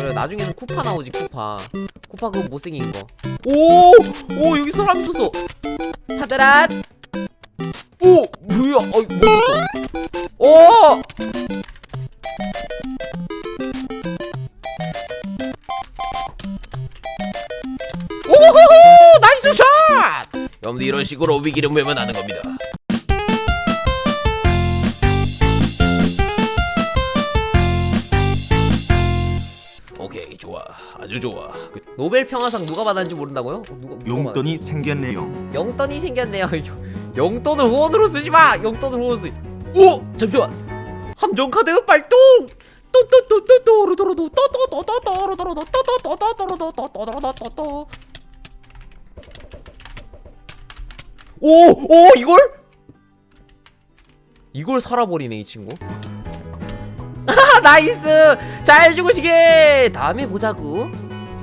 그래 나중에는 쿠파 나오지 쿠파. 쿠파 그거 못생긴 거 오 오 여기 사람 있었어. 하드랏 오 뭐야? 어이 멋있어! 오 오호호! 나이스 샷! 여러분들 이런 식으로 위기를 외면하는 겁니다 좋아 아주 좋아 그 노벨 평화상 누가 받았는지 모른다고요? 어, 누가, 누가 용돈이 생겼네요. 받았- 용돈이 생겼네요 용- 용돈을 후원으로 쓰지 마 용돈을 후원으로 쓰 오! 잠시만 함정 카드 발동 또또또또또로도로도 또또또또또로도로도 또또또또또로도또또또또또또 오! 오! 이걸? 이걸 살아버리네 이 친구 아 나이스. 잘 죽으시게. 다음에 보자구.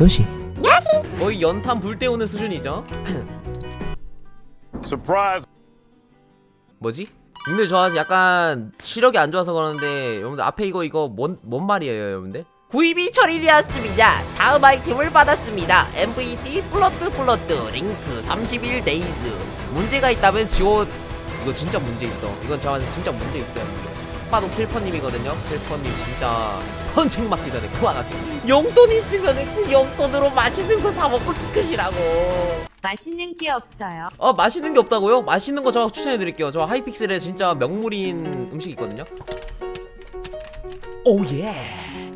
여시. 여시. 거의 연탄 불 때우는 수준이죠. Surprise! 뭐지? 근데 저 아직 약간 시력이 안 좋아서 그러는데 여러분들 앞에 이거 이거 뭔, 뭔 말이에요 여러분들? 구입이 처리되었습니다. 다음 아이템을 받았습니다. MVP 플러트 플러트 링크 30일 데이즈. 문제가 있다면 지워 이거 진짜 문제 있어. 이건 저한테 진짜 문제 있어요 봐도 필퍼님이거든요 필퍼님 진짜 헌책 맞기 전에 그만하세요 용돈 있으면 그 용돈으로 맛있는 거 사 먹고 키 크시라고 맛있는 게 없어요. 어 맛있는 게 없다고요? 맛있는 거 제가 추천해 드릴게요. 저 하이픽셀에 진짜 명물인 음식 있거든요. 오예.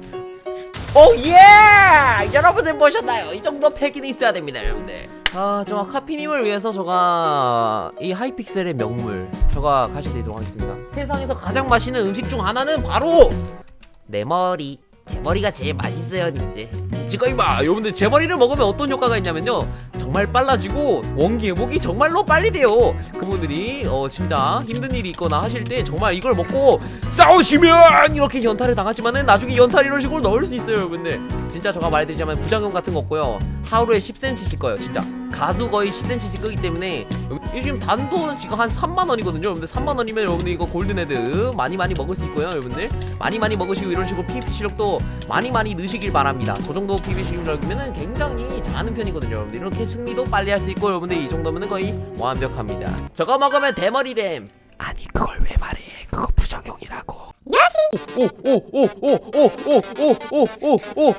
오예! 여러분들 보셨나요? 이 정도 팩이 있어야 됩니다, 여러분들. 아, 저 카피님을 위해서 제가 이 하이픽셀의 명물 제가 가셔드리도록 하겠습니다. 세상에서 가장 맛있는 음식 중 하나는 바로 내 머리. 제 머리가 제일 맛있어요, 님들. 지금 이봐, 여러분들 제 머리를 먹으면 어떤 효과가 있냐면요. 정말 빨라지고 원기 회복이 정말로 빨리 돼요. 그분들이 어 진짜 힘든 일이 있거나 하실 때 정말 이걸 먹고 싸우시면 이렇게 연타를 당하지만은 나중에 연타를 이런 식으로 넣을 수 있어요, 여러분들. 진짜 제가 말해드리자면 부작용 같은 거 없고요. 하루에 10cm씩 꺼요, 진짜. 가수 거의 10cm씩 끄기 때문에 이 지금 단돈 지금 한 3만 원이거든요, 여러분들. 3만 원이면 여러분들 이거 골든헤드 많이 많이 먹을 수 있고요, 여러분들. 많이 많이 먹으시고 이런 식으로 PVP 시력도 많이 많이 넣으시길 바랍니다. 저 정도 PVP 시력이면은 굉장히 잘하는 편이거든요, 여러분들. 이렇게 승리도 빨리 할 수 있고 여러분들 이 정도면은 거의 완벽합니다. 저거 먹으면 대머리됨. 아니 그걸 왜 말해? 그거 부작용이라고. 야시. 오오오오오오오오오오오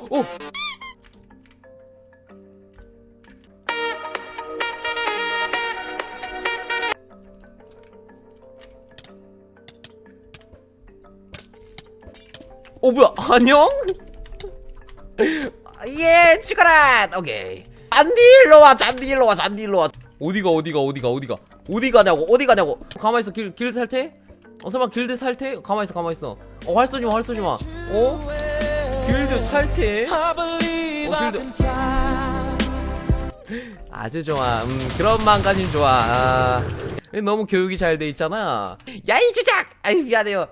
어 뭐야? 안녕? 예 죽어라 오케이. 잔디 일로 와 잔디 일로 와 잔디 일로 와. 어디가 어디가 어디가 어디가? 어디 가냐고 어디 가냐고? 가만 있어 길 길드 탈퇴 어 설마 길드 탈퇴 가만 있어 가만 있어. 어활 쏘지 마활 쏘지 마 어? 길드 탈퇴 어 길드. 아주 좋아. 음 그런 마음가짐 좋아. 아, 너무 교육이 잘 돼 있잖아. 야이 주작! 아이 미안해요